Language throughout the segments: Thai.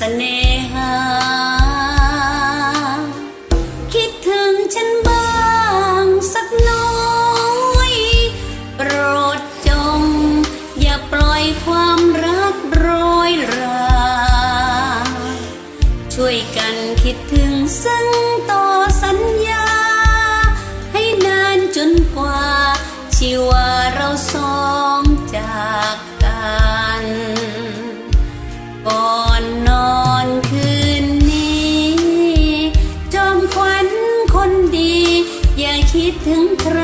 เคิดถึงใคร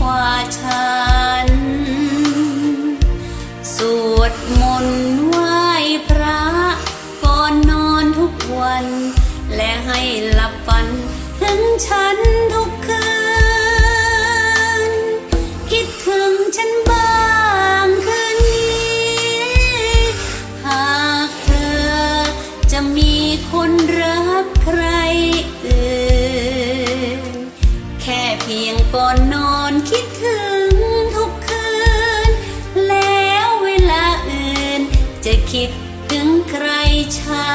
กว่าฉัน สวดมนต์ไหว้พระ ก่อนนอนทุกวัน และให้หลับฝัน ถึงฉันทุกคืน แค่เพียงก่อนนอนคิดถึงทุกคืน แล้วเวลาอื่น จะคิดถึงใครชา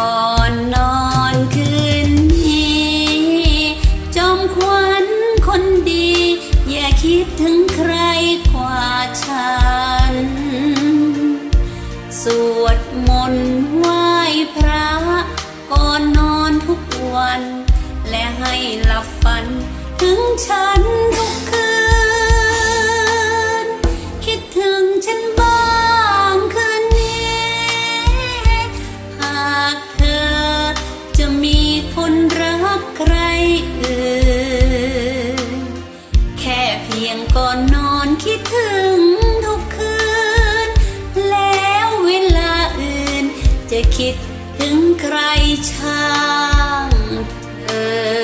ก่อนนอนคืนนี้ จอมขวัญคนดี อย่าคิดถึงใครกว่าฉัน สวดมนต์ไหว้พระ ก่อนนอนทุกวัน และให้หลับฝัน ถึงฉันทุกคืน คิดถึงใครช่างเธอ